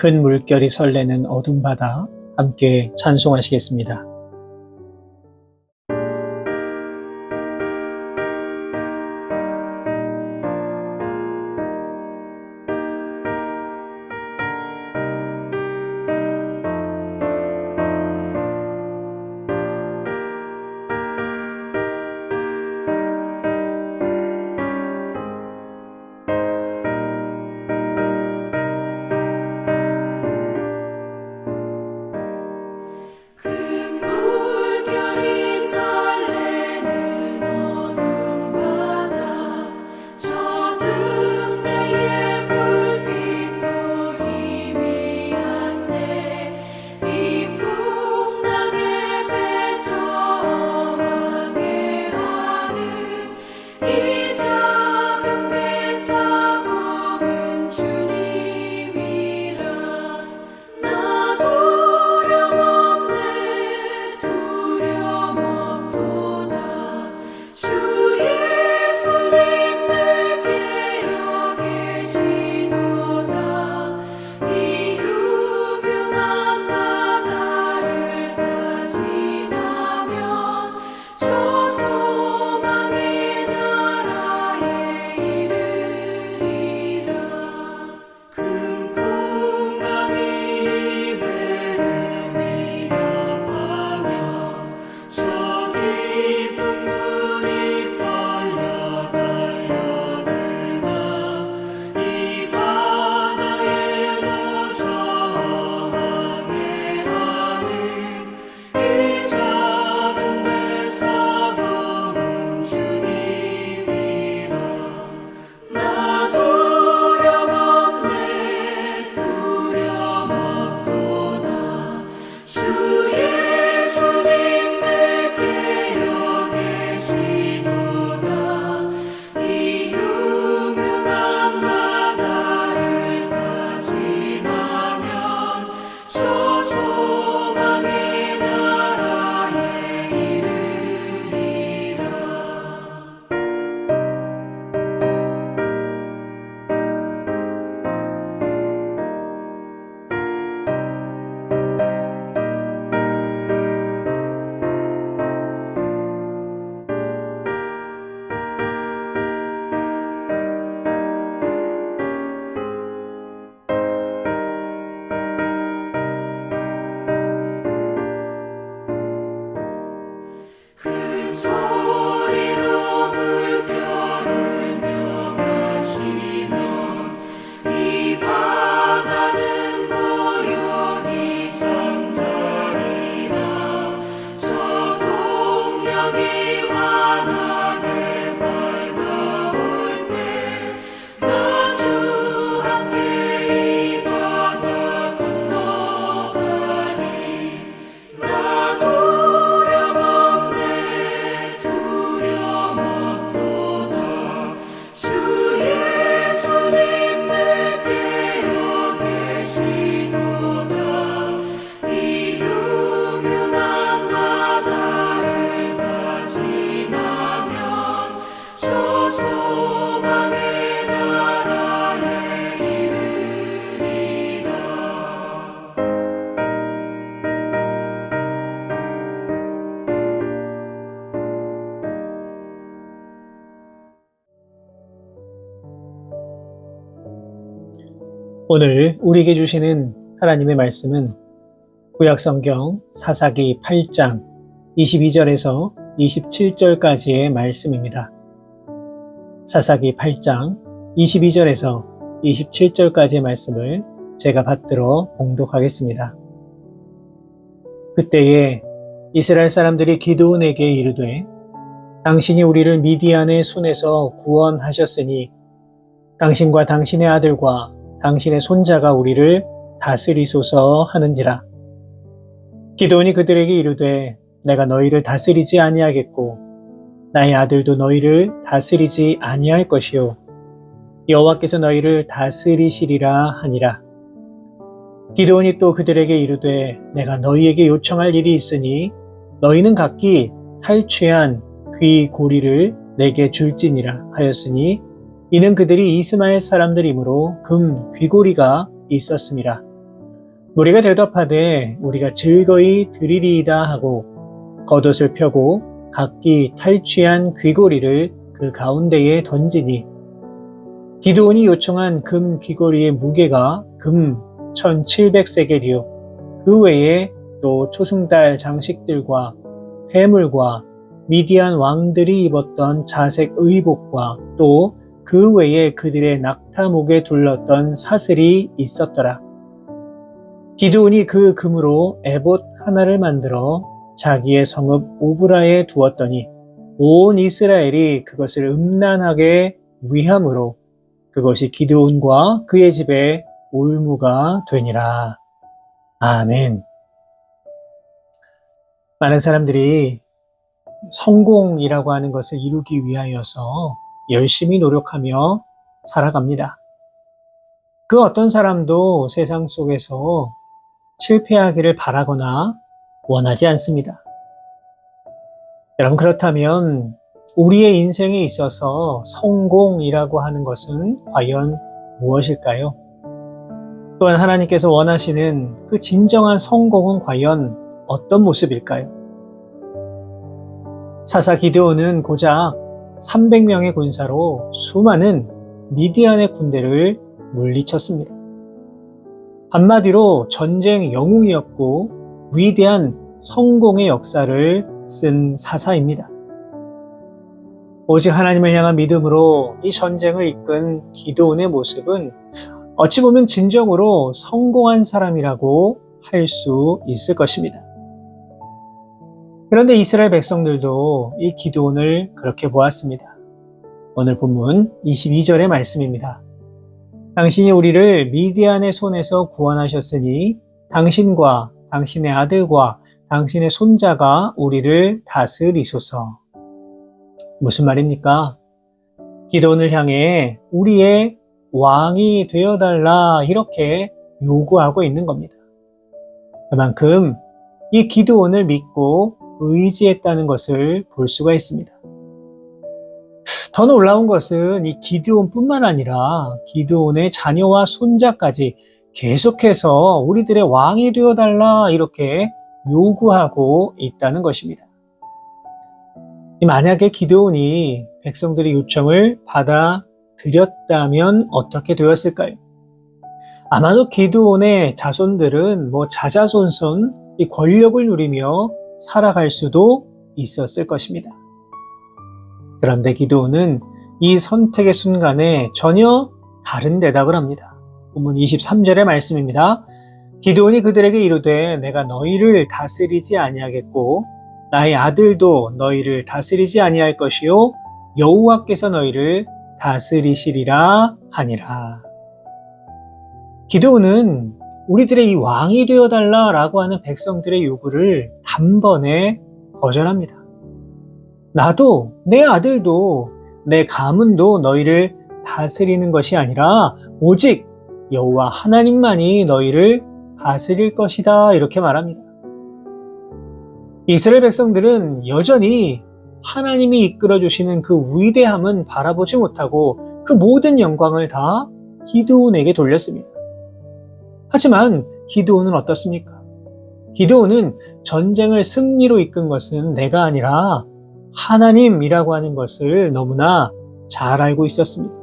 큰 물결이 설레는 어둠 바다 함께 찬송하시겠습니다. 오늘 우리에게 주시는 하나님의 말씀은 구약성경 사사기 8장 22절에서 27절까지의 말씀입니다. 사사기 8장 22절에서 27절까지의 말씀을 제가 받들어 봉독하겠습니다. 그때에 이스라엘 사람들이 기드온에게 이르되 당신이 우리를 미디안의 손에서 구원하셨으니 당신과 당신의 아들과 당신의 손자가 우리를 다스리소서 하는지라. 기도원이 그들에게 이르되 내가 너희를 다스리지 아니하겠고 나의 아들도 너희를 다스리지 아니할 것이요 여호와께서 너희를 다스리시리라 하니라. 기도원이 또 그들에게 이르되 내가 너희에게 요청할 일이 있으니 너희는 각기 탈취한 귀 고리를 내게 줄지니라 하였으니 이는 그들이 이스마엘 사람들이므로 금 귀고리가 있었음이라. 우리가 대답하되 우리가 즐거이 드리리이다 하고 겉옷을 펴고 각기 탈취한 귀고리를 그 가운데에 던지니 기도원이 요청한 금 귀고리의 무게가 금 1700세겔이요 그 외에 또 초승달 장식들과 해물과 미디안 왕들이 입었던 자색 의복과 또 그 외에 그들의 낙타목에 둘렀던 사슬이 있었더라. 기드온이 그 금으로 에봇 하나를 만들어 자기의 성읍 오브라에 두었더니 온 이스라엘이 그것을 음란하게 위함으로 그것이 기드온과 그의 집에 올무가 되니라. 아멘. 많은 사람들이 성공이라고 하는 것을 이루기 위하여서 열심히 노력하며 살아갑니다. 그 어떤 사람도 세상 속에서 실패하기를 바라거나 원하지 않습니다. 여러분, 그렇다면 우리의 인생에 있어서 성공이라고 하는 것은 과연 무엇일까요? 또한 하나님께서 원하시는 그 진정한 성공은 과연 어떤 모습일까요? 사사 기드온은 고작 300명의 군사로 수많은 미디안의 군대를 물리쳤습니다. 한마디로 전쟁 영웅이었고 위대한 성공의 역사를 쓴 사사입니다. 오직 하나님을 향한 믿음으로 이 전쟁을 이끈 기도원의 모습은 어찌 보면 진정으로 성공한 사람이라고 할 수 있을 것입니다. 그런데 이스라엘 백성들도 이 기도원을 그렇게 보았습니다. 오늘 본문 22절의 말씀입니다. 당신이 우리를 미디안의 손에서 구원하셨으니 당신과 당신의 아들과 당신의 손자가 우리를 다스리소서. 무슨 말입니까? 기도원을 향해 우리의 왕이 되어달라 이렇게 요구하고 있는 겁니다. 그만큼 이 기도원을 믿고 의지했다는 것을 볼 수가 있습니다. 더 놀라운 것은 이 기드온뿐만 아니라 기드온의 자녀와 손자까지 계속해서 우리들의 왕이 되어달라 이렇게 요구하고 있다는 것입니다. 만약에 기드온이 백성들의 요청을 받아들였다면 어떻게 되었을까요? 아마도 기드온의 자손들은 뭐 자자손손 이 권력을 누리며 살아갈 수도 있었을 것입니다. 그런데 기도는 이 선택의 순간에 전혀 다른 대답을 합니다. 본문 23절의 말씀입니다. 기도원이 그들에게 이르되 내가 너희를 다스리지 아니하겠고 나의 아들도 너희를 다스리지 아니할 것이요 여호와께서 너희를 다스리시리라 하니라. 기도는 우리들의 이 왕이 되어달라라고 하는 백성들의 요구를 단번에 거절합니다. 나도 내 아들도 내 가문도 너희를 다스리는 것이 아니라 오직 여호와 하나님만이 너희를 다스릴 것이다 이렇게 말합니다. 이스라엘 백성들은 여전히 하나님이 이끌어 주시는 그 위대함은 바라보지 못하고 그 모든 영광을 다 기드온에게 돌렸습니다. 하지만 기드온은 어떻습니까? 기드온은 전쟁을 승리로 이끈 것은 내가 아니라 하나님이라고 하는 것을 너무나 잘 알고 있었습니다.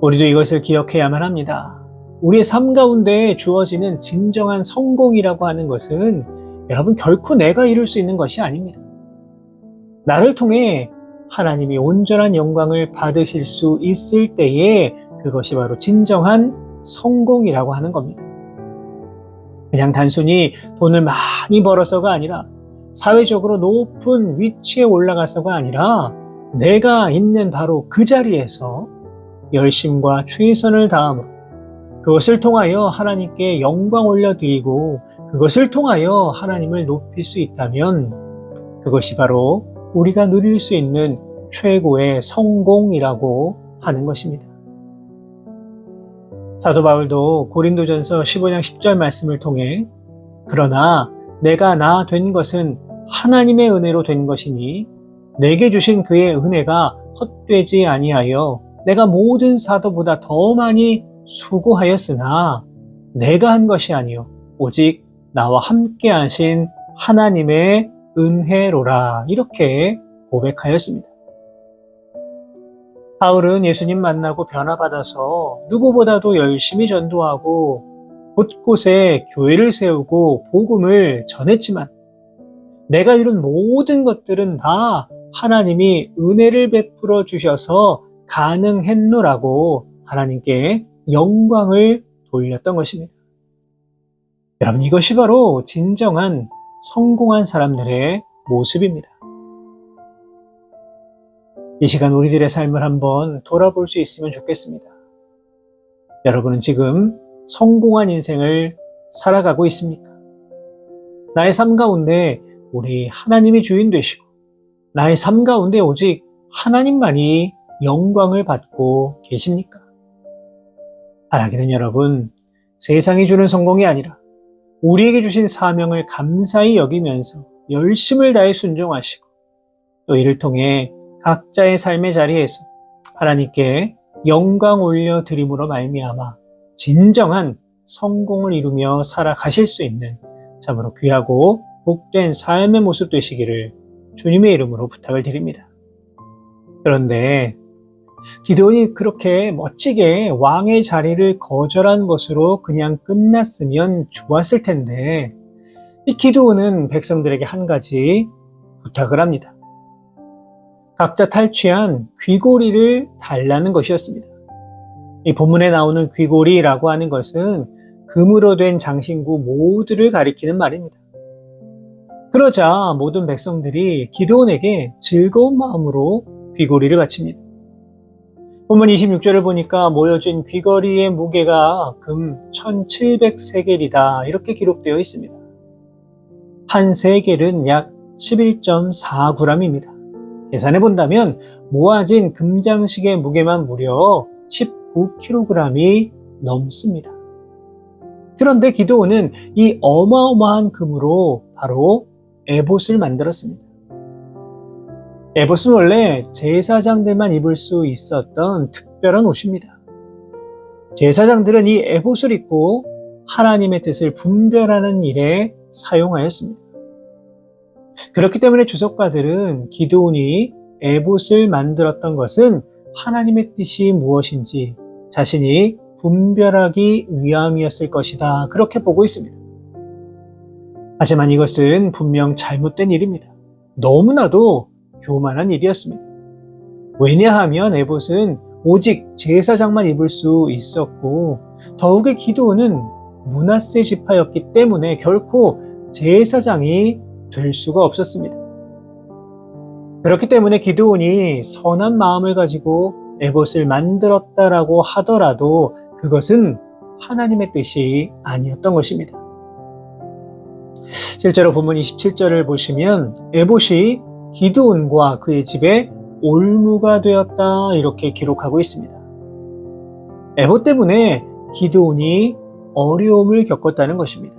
우리도 이것을 기억해야만 합니다. 우리의 삶 가운데 주어지는 진정한 성공이라고 하는 것은 여러분 결코 내가 이룰 수 있는 것이 아닙니다. 나를 통해 하나님이 온전한 영광을 받으실 수 있을 때에 그것이 바로 진정한 성공이라고 하는 겁니다. 그냥 단순히 돈을 많이 벌어서가 아니라 사회적으로 높은 위치에 올라가서가 아니라 내가 있는 바로 그 자리에서 열심과 최선을 다함으로 그것을 통하여 하나님께 영광 올려드리고 그것을 통하여 하나님을 높일 수 있다면 그것이 바로 우리가 누릴 수 있는 최고의 성공이라고 하는 것입니다. 사도 바울도 고린도전서 15장 10절 말씀을 통해 그러나 내가 나 된 것은 하나님의 은혜로 된 것이니 내게 주신 그의 은혜가 헛되지 아니하여 내가 모든 사도보다 더 많이 수고하였으나 내가 한 것이 아니요 오직 나와 함께 하신 하나님의 은혜로라 이렇게 고백하였습니다. 바울은 예수님 만나고 변화받아서 누구보다도 열심히 전도하고 곳곳에 교회를 세우고 복음을 전했지만 내가 이룬 모든 것들은 다 하나님이 은혜를 베풀어 주셔서 가능했노라고 하나님께 영광을 돌렸던 것입니다. 여러분 이것이 바로 진정한 성공한 사람들의 모습입니다. 이 시간 우리들의 삶을 한번 돌아볼 수 있으면 좋겠습니다. 여러분은 지금 성공한 인생을 살아가고 있습니까? 나의 삶 가운데 우리 하나님이 주인 되시고 나의 삶 가운데 오직 하나님만이 영광을 받고 계십니까? 바라기는 여러분, 세상이 주는 성공이 아니라 우리에게 주신 사명을 감사히 여기면서 열심을 다해 순종하시고 또 이를 통해 각자의 삶의 자리에서 하나님께 영광 올려 드림으로 말미암아 진정한 성공을 이루며 살아가실 수 있는 참으로 귀하고 복된 삶의 모습 되시기를 주님의 이름으로 부탁을 드립니다. 그런데 기도원이 그렇게 멋지게 왕의 자리를 거절한 것으로 그냥 끝났으면 좋았을 텐데 이 기도원은 백성들에게 한 가지 부탁을 합니다. 각자 탈취한 귀고리를 달라는 것이었습니다. 이 본문에 나오는 귀고리라고 하는 것은 금으로 된 장신구 모두를 가리키는 말입니다. 그러자 모든 백성들이 기도원에게 즐거운 마음으로 귀고리를 바칩니다. 본문 26절을 보니까 모여진 귀걸이의 무게가 금 1700세겔이다 이렇게 기록되어 있습니다. 한 세겔은 약 11.4g입니다. 계산해 본다면 모아진 금장식의 무게만 무려 19kg이 넘습니다. 그런데 기도원은 이 어마어마한 금으로 바로 에봇을 만들었습니다. 에봇은 원래 제사장들만 입을 수 있었던 특별한 옷입니다. 제사장들은 이 에봇을 입고 하나님의 뜻을 분별하는 일에 사용하였습니다. 그렇기 때문에 주석가들은 기도온이 에봇을 만들었던 것은 하나님의 뜻이 무엇인지 자신이 분별하기 위함이었을 것이다. 그렇게 보고 있습니다. 하지만 이것은 분명 잘못된 일입니다. 너무나도 교만한 일이었습니다. 왜냐하면 에봇은 오직 제사장만 입을 수 있었고 더욱의 기도는 문하세 지파였기 때문에 결코 제사장이 될 수가 없었습니다. 그렇기 때문에 기도원이 선한 마음을 가지고 에봇을 만들었다라고 하더라도 그것은 하나님의 뜻이 아니었던 것입니다. 실제로 본문 27절을 보시면 에봇이 기드온과 그의 집에 올무가 되었다 이렇게 기록하고 있습니다. 에봇 때문에 기드온이 어려움을 겪었다는 것입니다.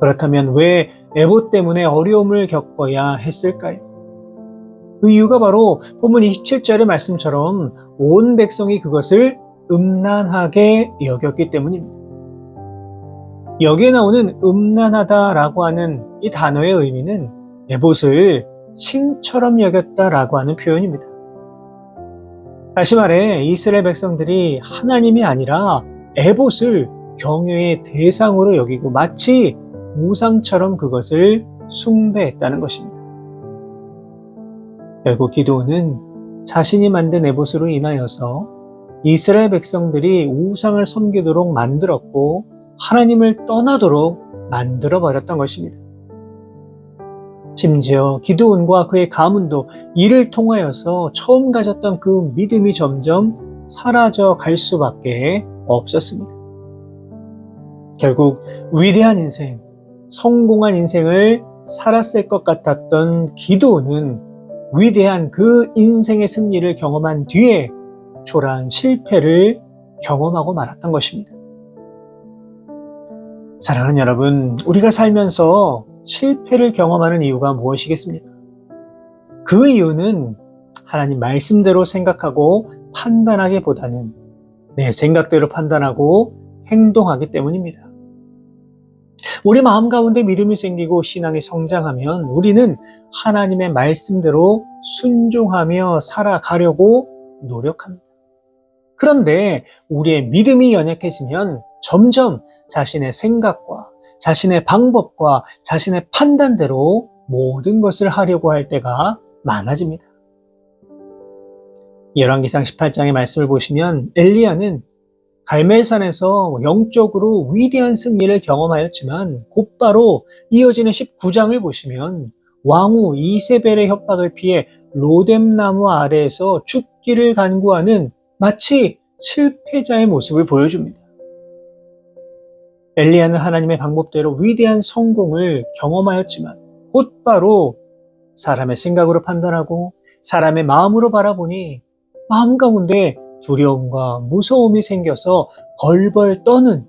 그렇다면 왜 에봇 때문에 어려움을 겪어야 했을까요? 그 이유가 바로 본문 27절의 말씀처럼 온 백성이 그것을 음란하게 여겼기 때문입니다. 여기에 나오는 음란하다라고 하는 이 단어의 의미는 에봇을 신처럼 여겼다라고 하는 표현입니다. 다시 말해 이스라엘 백성들이 하나님이 아니라 에봇을 경외의 대상으로 여기고 마치 우상처럼 그것을 숭배했다는 것입니다. 결국 기도는 자신이 만든 에봇으로 인하여서 이스라엘 백성들이 우상을 섬기도록 만들었고 하나님을 떠나도록 만들어 버렸던 것입니다. 심지어 기도원과 그의 가문도 이를 통하여서 처음 가졌던 그 믿음이 점점 사라져 갈 수밖에 없었습니다. 결국 위대한 인생, 성공한 인생을 살았을 것 같았던 기도는 위대한 그 인생의 승리를 경험한 뒤에 초라한 실패를 경험하고 말았던 것입니다. 사랑하는 여러분, 우리가 살면서 실패를 경험하는 이유가 무엇이겠습니까? 그 이유는 하나님 말씀대로 생각하고 판단하기보다는 내 생각대로 판단하고 행동하기 때문입니다. 우리 마음 가운데 믿음이 생기고 신앙이 성장하면 우리는 하나님의 말씀대로 순종하며 살아가려고 노력합니다. 그런데 우리의 믿음이 연약해지면 점점 자신의 생각과 자신의 방법과 자신의 판단대로 모든 것을 하려고 할 때가 많아집니다. 열왕기상 18장의 말씀을 보시면 엘리야는 갈멜산에서 영적으로 위대한 승리를 경험하였지만 곧바로 이어지는 19장을 보시면 왕후 이세벨의 협박을 피해 로뎀나무 아래에서 죽기를 간구하는 마치 실패자의 모습을 보여줍니다. 엘리야는 하나님의 방법대로 위대한 성공을 경험하였지만 곧바로 사람의 생각으로 판단하고 사람의 마음으로 바라보니 마음 가운데 두려움과 무서움이 생겨서 벌벌 떠는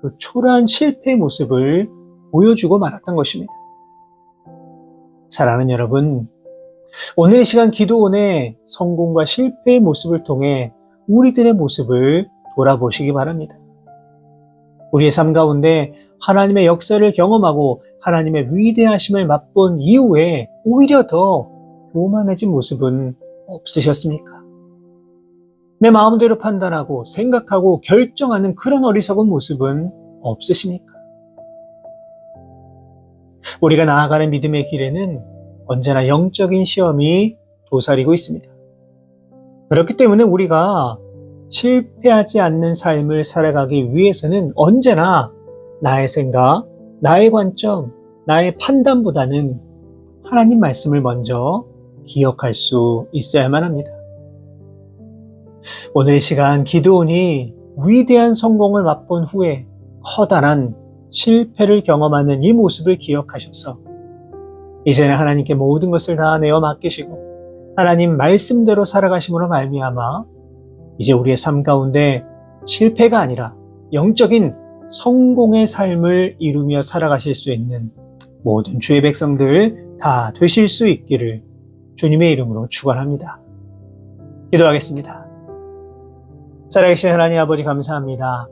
그 초라한 실패의 모습을 보여주고 말았던 것입니다. 사랑하는 여러분, 오늘 이 시간 기도원의 성공과 실패의 모습을 통해 우리들의 모습을 돌아보시기 바랍니다. 우리의 삶 가운데 하나님의 역사를 경험하고 하나님의 위대하심을 맛본 이후에 오히려 더 교만해진 모습은 없으셨습니까? 내 마음대로 판단하고 생각하고 결정하는 그런 어리석은 모습은 없으십니까? 우리가 나아가는 믿음의 길에는 언제나 영적인 시험이 도사리고 있습니다. 그렇기 때문에 우리가 실패하지 않는 삶을 살아가기 위해서는 언제나 나의 생각, 나의 관점, 나의 판단보다는 하나님 말씀을 먼저 기억할 수 있어야만 합니다. 오늘 이 시간 기도원이 위대한 성공을 맛본 후에 커다란 실패를 경험하는 이 모습을 기억하셔서 이제는 하나님께 모든 것을 다 내어 맡기시고 하나님 말씀대로 살아가심으로 말미암아 이제 우리의 삶 가운데 실패가 아니라 영적인 성공의 삶을 이루며 살아가실 수 있는 모든 주의 백성들 다 되실 수 있기를 주님의 이름으로 축원합니다. 기도하겠습니다. 살아계신 하나님 아버지 감사합니다.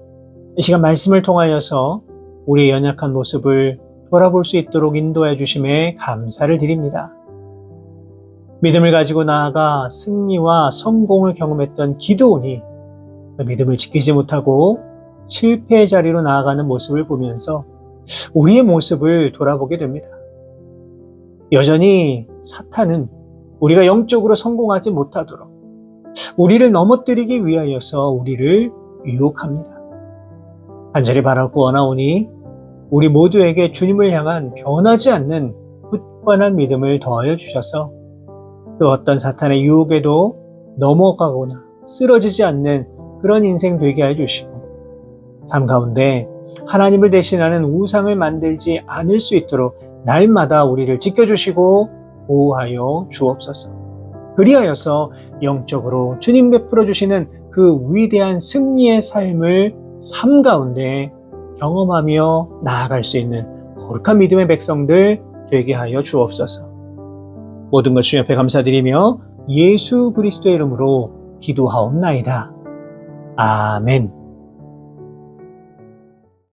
이 시간 말씀을 통하여서 우리의 연약한 모습을 돌아볼 수 있도록 인도해 주심에 감사를 드립니다. 믿음을 가지고 나아가 승리와 성공을 경험했던 기도원이 그 믿음을 지키지 못하고 실패의 자리로 나아가는 모습을 보면서 우리의 모습을 돌아보게 됩니다. 여전히 사탄은 우리가 영적으로 성공하지 못하도록 우리를 넘어뜨리기 위하여서 우리를 유혹합니다. 간절히 바라고 원하오니 우리 모두에게 주님을 향한 변하지 않는 굳건한 믿음을 더하여 주셔서 그 어떤 사탄의 유혹에도 넘어가거나 쓰러지지 않는 그런 인생 되게 해 주시고 삶 가운데 하나님을 대신하는 우상을 만들지 않을 수 있도록 날마다 우리를 지켜주시고 보호하여 주옵소서. 그리하여서 영적으로 주님 베풀어 주시는 그 위대한 승리의 삶을 삶 가운데 경험하며 나아갈 수 있는 거룩한 믿음의 백성들 되게 하여 주옵소서. 모든 것 주님 앞에 감사드리며 예수 그리스도의 이름으로 기도하옵나이다. 아멘.